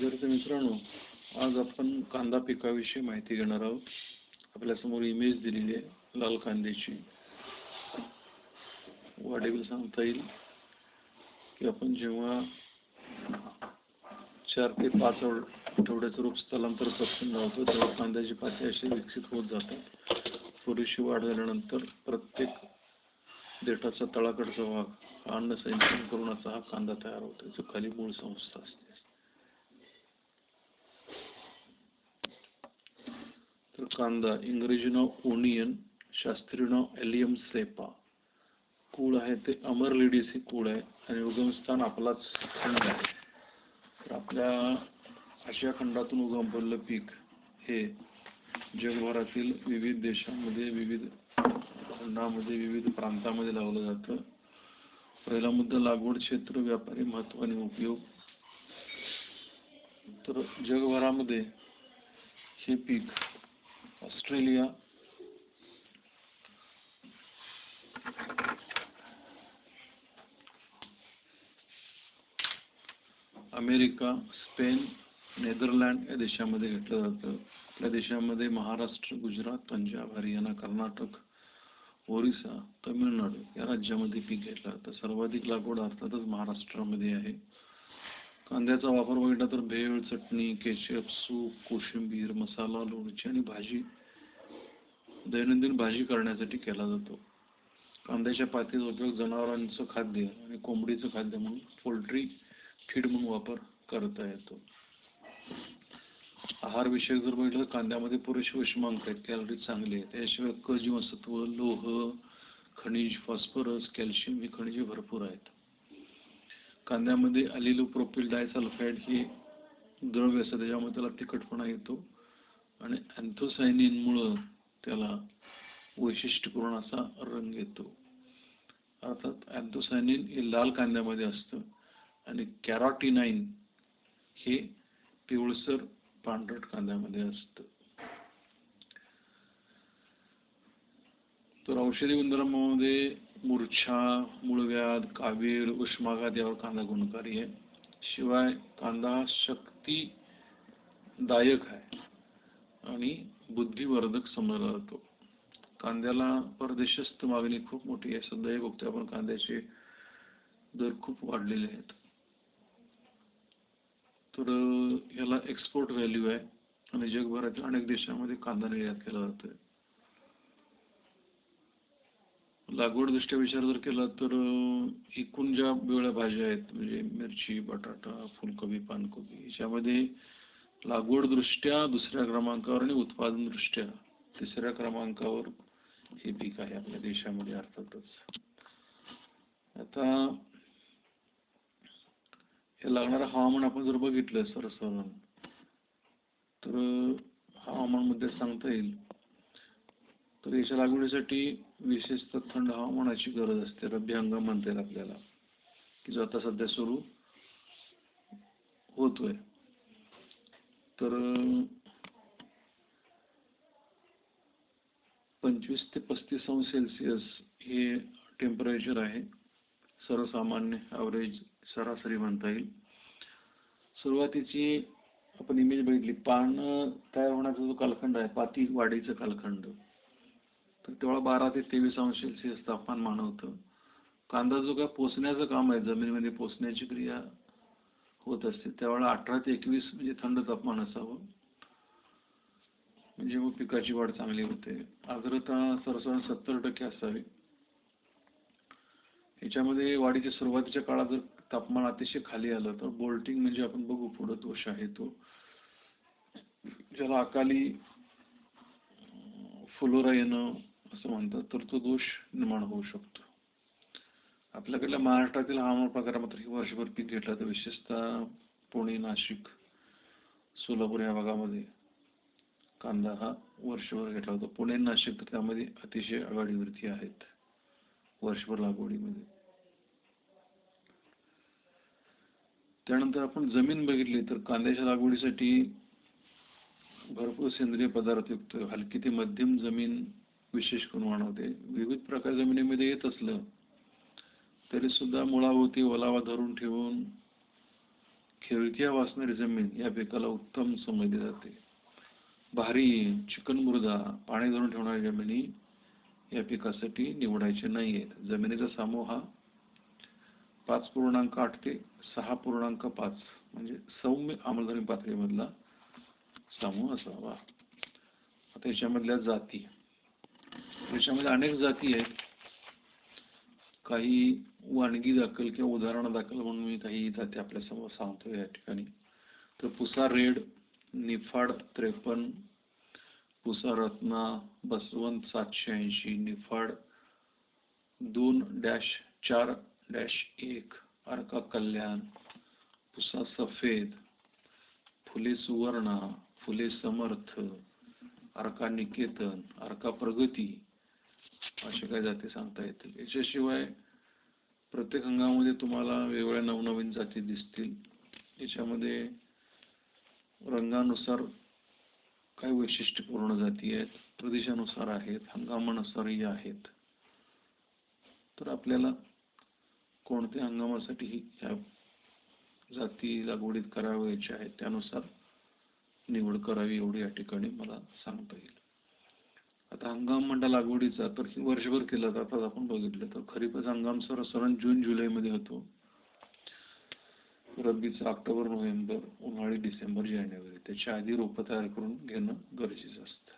विद्यार्थी मित्रांनो आज आपण कांदा पिकाविषयी माहिती घेणार आहोत. आपल्यासमोर इमेज दिलेली आहे लाल कांद्याची. वाढीवर सांगता येईल की आपण जेव्हा चार ते पाच आठवड्याचं रोप स्थलांतर सक्षम लावतो तेव्हा कांद्याची पाती अशी विकसित होत जातात पुरेशी वाढ झाल्यानंतर प्रत्येक देठाचा तळाकडचा भाग अन्न संचलन करून असा हा कांदा तयार होतो. जो खाली मूळ संस्था असते. कांदा इंग्रजी नाव ओनियन शास्त्रीय नाव एलियम सेपा कुळ आहे ते अमर लेडीसी कुळ आहे आणि उगमस्थान आपलाच खंड आहे तर आपल्या आशिया खंडातून उगम पीक हे जगभरातील विविध देशांमध्ये विविध खंडामध्ये विविध प्रांतामध्ये लावलं जातं पहिला मुद्दा लागवड क्षेत्र व्यापारी महत्त्व आणि उपयोग तर जगभरामध्ये हे पीक ऑस्ट्रेलिया. अमेरिका स्पेन नेदरलँड या देशामध्ये घेतलं जातं. आपल्या देशामध्ये महाराष्ट्र गुजरात पंजाब हरियाणा कर्नाटक ओरिसा तमिळनाडू या राज्यामध्ये पीक घेतलं जातं. सर्वाधिक लागवड अर्थातच महाराष्ट्रामध्ये आहे. कांद्याचा वापर बघितला तर भेळ चटणी केचप सूप कोशिंबीर मसाला लोणची आणि भाजी दैनंदिन भाजी करण्यासाठी केला जातो. कांद्याच्या पातीचा उपयोग जनावरांचं खाद्य आणि कोंबडीचं खाद्य म्हणून पोल्ट्री फीड म्हणून वापर करता येतो. आहार विषयक जर बघितलं तर कांद्यामध्ये पुरेसे उष्मांक आहेत कॅलरी चांगली आहेत. त्याशिवाय क जीवनसत्व लोह खनिज फॉस्फरस कॅल्शियम ही खनिजे भरपूर आहेत. कांद्यामध्ये अलिलो प्रोपिल डायसल्फाईड हे द्रव्य असतं त्याच्यामुळे त्याला तिखटपणा येतो. आणि अँथोसायनिनमुळं त्याला वैशिष्ट्यपूर्ण असा रंग येतो. अर्थात अँथोसायनिन हे लाल कांद्यामध्ये असतं आणि कॅरॉटिनाईन हे पिवळसर पांढरट कांद्यामध्ये असतं. तर औषधी गुणधर्मामध्ये मूर्छा मूळव्याध कावीळ उष्माघात यावर कांदा गुणकारी आहे. शिवाय कांदा शक्तीदायक आहे आणि बुद्धिवर्धक समजला जातो कांद्याला परदेशस्थ मागणी खूप मोठी आहे. सध्याही बघतोय आपण कांद्याचे दर खूप वाढलेले आहेत. तर याला एक्सपोर्ट व्हॅल्यू आहे. आणि जगभरातील अनेक देशांमध्ये कांदा निर्यात केला जातोय. लागवड दृष्ट्या विचार जर केला तर एकूण ज्या वेगळ्या भाज्या आहेत म्हणजे मिरची बटाटा फुलकोबी पानकोबी याच्यामध्ये लागवड दृष्ट्या दुसऱ्या क्रमांकावर आणि उत्पादन दृष्ट्या तिसऱ्या क्रमांकावर हे पीक आहे आपल्या देशामध्ये अर्थातच. आता हे लागणारं हवामान आपण जर बघितलं सरसरण तर हवामानमध्ये सांगता येईल तर याच्या लागवडीसाठी विशेषतः थंड हवामानाची गरज असते. रब्बी हंगाम म्हणता येईल आपल्याला. की जो आता सध्या सुरू होतोय. तर पंचवीस ते पस्तीस अंश सेल्सिअस हे टेम्परेचर आहे. सर्वसामान्य ॲव्हरेज सरासरी म्हणता येईल. सुरुवातीची आपण इमेज बघितली. पान तयार होण्याचा जो कालखंड आहे पाती वाढीचा कालखंड. तेव्हा बारा ते तेवीस अंश सेल्सिअस तापमान मानवतं. कांदा जो काय पोचण्याचं काम आहे जमिनीमध्ये पोचण्याची क्रिया होत असते त्यावेळेला अठरा ते एकवीस म्हणजे थंड तापमान असावं. म्हणजे मग पिकाची वाढ चांगली होते. आर्द्रता सरसरण सत्तर टक्के असावी. ह्याच्यामध्ये वाढीच्या सुरुवातीच्या काळात जर तापमान अतिशय खाली आलं तर बोल्टिंग म्हणजे आपण बघू पुढं दोष आहे तो. ज्याला अकाली फुलोरा येणं असं म्हणतात तर तो दोष निर्माण होऊ शकतो. आपल्याकडल्या महाराष्ट्रातील हवामान प्रकारा मात्र ही वर्षभर पीक घेतला तर विशेषतः पुणे नाशिक सोलापूर या भागामध्ये कांदा हा वर्षभर घेतला होता पुणे नाशिक त्यामध्ये अतिशय आघाडीवरती आहेत. वर्षभर लागवडीमध्ये. त्यानंतर आपण जमीन बघितली तर कांद्याच्या लागवडीसाठी भरपूर सेंद्रिय पदार्थ युक्त हलकी ते मध्यम जमीन विशेष करून वाढवते. विविध प्रकार जमिनीमध्ये येत असलं तरी सुद्धा मुळाभोवती ओलावा धरून ठेवून खेळक्या वासणारी जमीन या पिकाला उत्तम समजली जाते. भारी चिकन मृदा पाणी धरून ठेवणारी जमिनी या पिकासाठी निवडायचे नाही आहेत जमिनीचा समूह हा पाच पूर्णांक आठ ते सहा पूर्णांक पाच म्हणजे सौम्य आम्लधर्मी पातळीमधला समूह असावा. आता याच्यामधल्या जाती. याच्यामध्ये अनेक जाती आहेत. काही वानगी दाखल किंवा उदाहरण दाखल म्हणून मी काही जाती आपल्यासमोर सांगतो या ठिकाणी. तर पुसा रेड निफाड त्रेपन्न पुसा रत्ना बसवंत सातशे ऐंशी निफाड दोन डॅश चार डॅश एक अर्का कल्याण पुसा सफेद फुले सुवर्णा फुले समर्थ अर्का निकेतन अर्का प्रगती असे काही जाती सांगता येतील. याच्याशिवाय प्रत्येक अंगामध्ये तुम्हाला वेगवेगळ्या नवनवीन जाती दिसतील. याच्यामध्ये रंगानुसार काही वैशिष्ट्यपूर्ण जाती आहेत. प्रदेशानुसार आहेत हंगामानुसारही आहेत. तर आपल्याला कोणत्या हंगामासाठी ह्या जाती लागवडीत करावयाच्या आहेत त्यानुसार निवड करावी एवढी या ठिकाणी मला सांगता येईल. आता हंगाम म्हणता लागवडीचा तर वर्षभर केला जातात आपण बघितलं तर. खरीपाचा हंगाम सर्वसाधारण जून जुलैमध्ये होतो. रब्बीचा ऑक्टोबर नोव्हेंबर उन्हाळी डिसेंबर जानेवारी. त्याच्या आधी रोपं तयार करून घेणं गरजेचं असतं.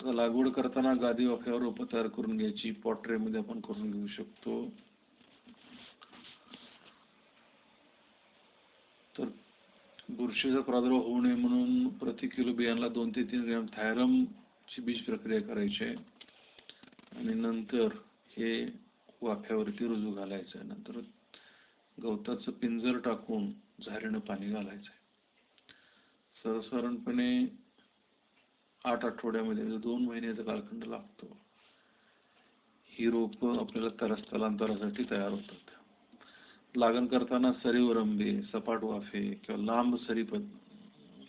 आता लागवड करताना गादी वाफ्यावर रोपं तयार करून घ्यायची पॉटमध्ये आपण करून घेऊ शकतो. तर बुरशीचा प्रादुर्भाव होऊ नये म्हणून प्रति किलो बियाणला दोन ते तीन ग्रॅम थायरम ची बीज प्रक्रिया करायची आहे. आणि नंतर हे वाफ्यावरती रुजू घालायचं आहे. नंतर गवताचं पिंजर टाकून झारीनं पाणी घालायचं आहे. सर्वसाधारणपणे आठ आठवड्यामध्ये म्हणजे दोन महिन्याचा कालखंड लागतो. ही रोप आपल्याला तर स्थलांतरासाठी तयार होतात. लागण करताना सरीवरंबे सपाट वाफे किंवा लांब सरी पद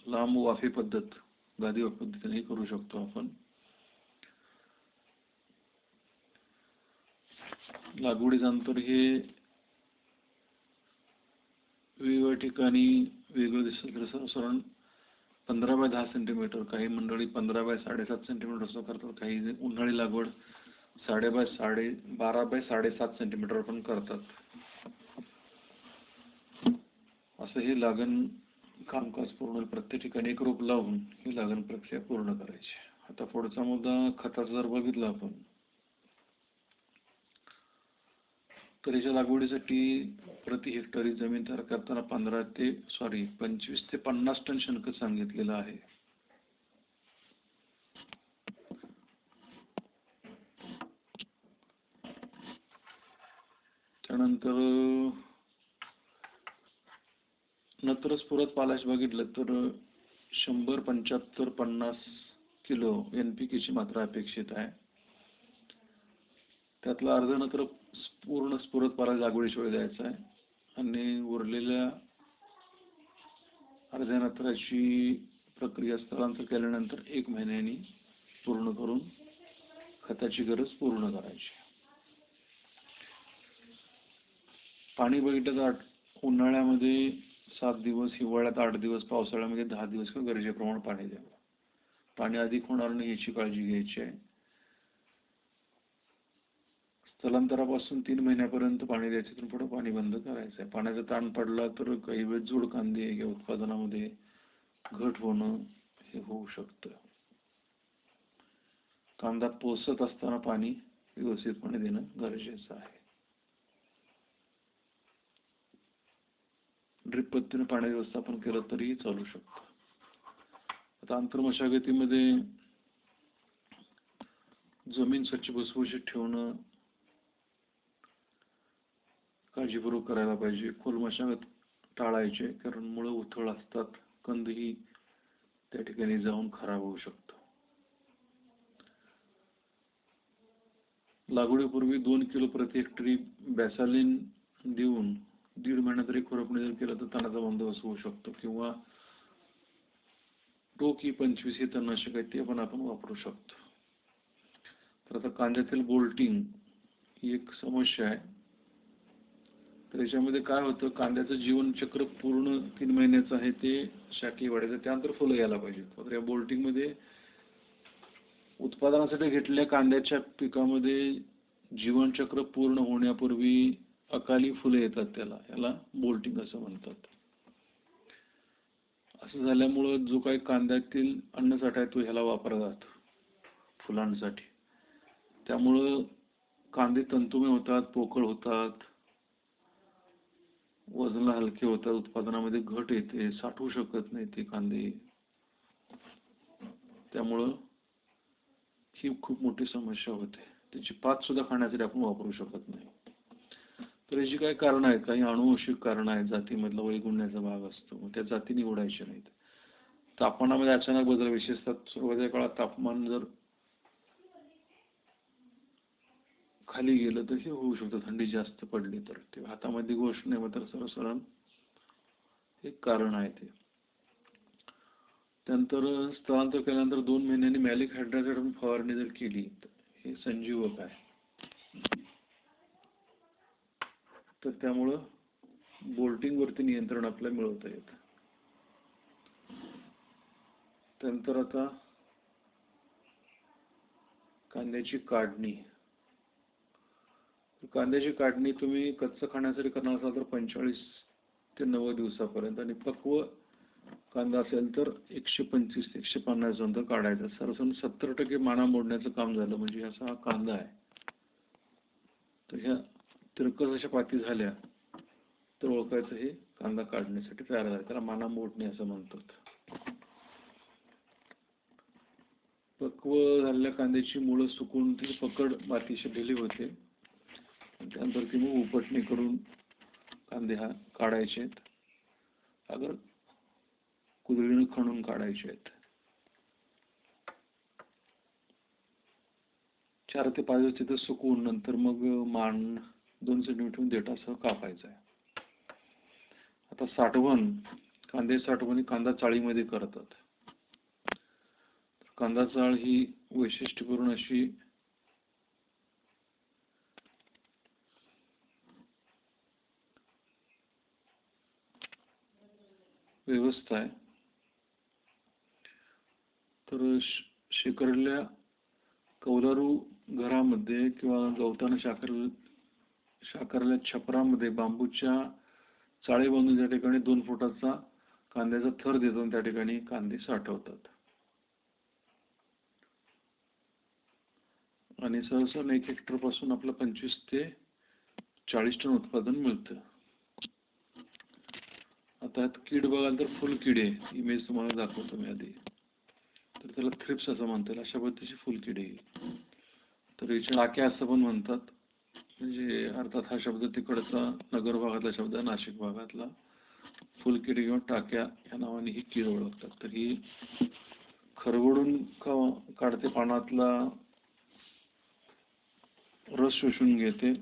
लांब वाफे पद्धत गादी वाफ पद्धतीने करू शकतो आपण. लागवडीचं अंतर हे वेगवेगळ्या ठिकाणी वेगवेगळं दिसेल तर सर्वसाधारण पंधरा बाय दहा सेंटीमीटर काही मंडळी पंधरा बाय साडेसात सेंटीमीटर असं करतात काही उन्हाळी लागवड साडे बाय साडे बारा बाय साडेसात सेंटीमीटर पण करतात. असं हे लागण कामकाज पूर्ण प्रत्येक ठिकाणी एक रोप लावून ही लागण प्रक्रिया पूर्ण करायची. आता पुढचा मुद्दा खताचा जर बघितला आपण तर याच्या लागवडीसाठी प्रति हेक्टरी जमीन तयार करताना पंधरा ते सॉरी पंचवीस ते पन्नास टन शेणखत सांगितलेलं आहे. त्यानंतर नत्र स्फुरत पालाश बघितलं तर शंभर पंच्याहत्तर पन्नास किलो एन पी केची मात्रा अपेक्षित आहे. त्यातला अर्ध नत्र पूर्ण स्फुरत पाला लागवडीशिवाय द्यायचा आहे. आणि उरलेल्या अर्ध्या नत्राची प्रक्रिया स्थलांतर केल्यानंतर एक महिन्यानी पूर्ण करून खताची गरज पूर्ण करायची. पाणी बघितलं तर आठ उन्हाळ्यामध्ये सात दिवस हिवाळ्यात आठ दिवस पावसाळ्यामध्ये दहा दिवस किंवा गरजेप्रमाणे पाणी द्यावं पाणी अधिक होणार नाही याची काळजी घ्यायची आहे. स्थलांतरापासून तीन महिन्यापर्यंत पाणी द्यायचं तर पुढे पाणी बंद करायचं आहे. पाण्याचा ताण पडला तर काही वेळ जोड कांदे किंवा उत्पादनामध्ये घट होणं हे होऊ शकतं. कांदा पोसत असताना पाणी व्यवस्थितपणे देणं गरजेचं आहे. ड्रिप पद्धतीने पाणी व्यवस्थापन केलं तरीही चालू शकतं. आता आंतरमशागतीमध्ये जमीन स्वच्छ भुसभुशीत ठेवणं काळजीपूर्वक करायला पाहिजे. खोल मशागत टाळायचे कारण मुळं उथळ असतात. कंदही त्या ठिकाणी जाऊन खराब होऊ शकतो. लागवडीपूर्वी दोन किलो प्रति हेक्टरी बॅसालिन देऊन दीड महिना तरी खुरपणी जर केलं तर तणाचा बंदोबस्त होऊ शकतो. किंवा टोकी पंचवीस हे तणनाशक आहे ते पण आपण वापरू शकतो. तर आता कांद्यातील बोल्टिंग ही एक समस्या आहे. तर याच्यामध्ये काय होतं कांद्याचं जीवनचक्र पूर्ण तीन महिन्याचं आहे ते शाखी वाढायचं त्यानंतर फुलं यायला पाहिजेत. मात्र या बोल्टिंगमध्ये उत्पादनासाठी घेतलेल्या कांद्याच्या पिकामध्ये जीवनचक्र पूर्ण होण्यापूर्वी अकाली फुले येतात त्याला याला बोल्टिंग असं म्हणतात. असं झाल्यामुळं जो काही कांद्यातील अन्नसाठा आहे तो ह्याला वापरला जातो फुलांसाठी. त्यामुळं कांदे तंतुमय होतात पोकळ होतात वजनला हलके होतात उत्पादनामध्ये घट येते साठवू शकत नाही ते कांदे. त्यामुळं ही खूप मोठी समस्या होते. त्याची पात सुद्धा खाण्यासाठी आपण वापरू शकत नाही. तर याची काही कारणं आहेत? काही अनुवंशिक कारणं आहेत? जातीमधला वैगुण्याचा भाग असतो. मग त्या जाती निवडायच्या नाहीत. तापमानामध्ये अचानक बदल विशेषतः सुरुवातीच्या काळात तापमान जर खाली गेलं तर हे होऊ शकतं. थंडी जास्त पडली तर. ते हातामध्ये गोष्ट नाही मात्र सरसरण एक कारण आहे ते. त्यानंतर स्थलांतर केल्यानंतर दोन महिन्यांनी मॅलिक हायड्रासाइड फवारणी जर केली तर हे संजीवक आहे. तर त्यामुळं बोल्टिंग वरती नियंत्रण आपल्याला मिळवता येतं. त्यानंतर आता कांद्याची काढणी. कांद्याची काढणी तुम्ही कच्चं खाण्यासाठी करणार असाल तर पंचेचाळीस ते नव्वद दिवसापर्यंत आणि पक्व कांदा असेल तर एकशे पंचवीस ते एकशे पन्नास नंतर काढायचा. सरसण सत्तर टक्के माना मोडण्याचं काम झालं म्हणजे असा हा कांदा आहे. तर ह्या तिरकस अशा पाती झाल्या तर ओळखायचं हे कांदा काढण्यासाठी तयार झाला. त्याला माना मोडणे असं म्हणतात. पक्व झालेल्या कांद्याची मुळं सुकून ती पकड मातीशी ढिली होते. त्यानंतर ती मग उपटणी करून कांदे हा काढायचे आहेत. अगर कुदळीनं खणून काढायचे आहेत. चार ते पाच दिवस तिथं सुकून नंतर मग मान दोन सेंटीमीटर देठासह कापायचा आहे. आता साठवण कांदे साठवण कांदा चाळीमध्ये करतात. कांदा चाळ ही वैशिष्ट्यपूर्ण अशी व्यवस्था आहे. तर शेकरलेल्या कौलारू घरामध्ये किंवा गवतानं शाकर साकारल्या छपरामध्ये बांबूच्या चाळी बांधून त्या ठिकाणी दोन फुटाचा कांद्याचा थर देतो त्या ठिकाणी कांदे साठवतात. आणि सहसा एक हेक्टरपासून आपलं पंचवीस ते चाळीस टन उत्पादन मिळतं. आता कीड बघाल तर फुल किडे इमेज तुम्हाला दाखवतो मी आधी. तर त्याला थ्रिप्स असं म्हणतात. अशा पद्धतीची फुल किडे तर याच्या टाक्या असं पण म्हणतात. म्हणजे अर्थात हा शब्द तिकडचा नगर भागातला शब्द आहे नाशिक भागातला. फुलकिडी किंवा टाक्या या नावाने ही कीड ओळखतात. तर ही खरवडून का काढते पानातला रस शोषून घेते.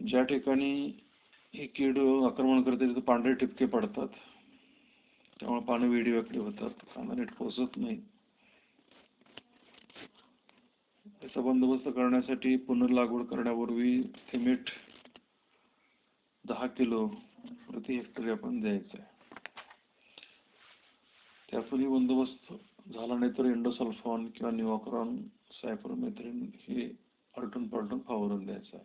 ज्या ठिकाणी ही कीड आक्रमण करते तिथे पांढरे ठिपके पडतात. त्यामुळे पानं वेडी वाकडी होतात. कांदा नीट पोचत नाही याचा बंदोबस्त करण्यासाठी पुनर्लागवड करण्यापूर्वी सिमेंट दहा किलो प्रति हेक्टरी आपण द्यायचं आहे. त्यातूनही बंदोबस्त झाला नाही तर इंडोसल्फॉन किंवा निवाक्रॉन सायप्रोमेथ्रिन हे आलटून पालटून फावरून द्यायचं आहे.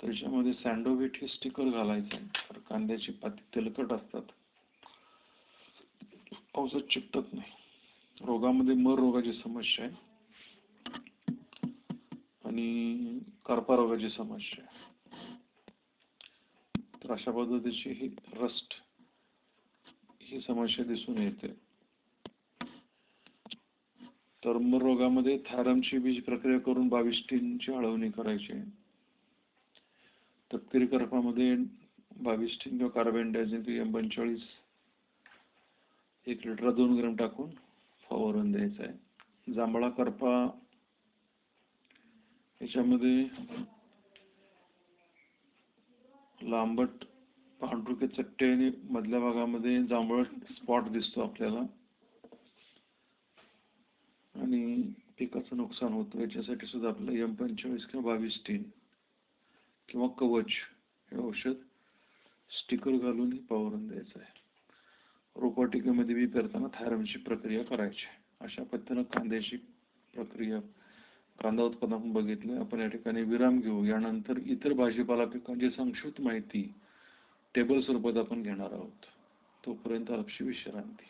त्याच्यामध्ये सँडोविट हे स्टिकर घालायचं आहे. तर कांद्याची पाती तेलकट असतात. औषध चिकटत नाही. रोगामध्ये मर रोगाची समस्या आहे. आणि करपा रोगाची समस्या. आहे तर अशा पद्धतीची ही रस्ट ही समस्या दिसून येते. तर मर रोगामध्ये थॅरमची बीज प्रक्रिया करून बावीस टीनची हळवणी करायची. तपकिरी करपामध्ये बावीस टीन किंवा कार्बन डायझिन एम पंचेचाळीस एक लिटरला दोन ग्रॅम टाकून फवारून द्यायचा आहे. जांभळा करपा याच्यामध्ये लांबट पांढरुके चट्टे आणि मधल्या भागामध्ये जांभळट स्पॉट दिसतो आपल्याला. आणि पिकाचं नुकसान होतं. याच्यासाठी सुद्धा आपलं एम पंचेचाळीस किंवा बावीस टीन किंवा कवच हे औषध स्टिकर घालून पावरून द्यायचं आहे. रोपवाटिकेमध्ये बी पेरताना थायरमची प्रक्रिया करायची अशा पद्धतीनं कांद्याची प्रक्रिया कांदा उत्पादन आपण बघितलं. आपण या ठिकाणी विराम घेऊ. यानंतर इतर भाजीपाला पिकांची संक्षिप्त माहिती टेबल स्वरूपात आपण घेणार आहोत. तोपर्यंत आपशी विश्रांती.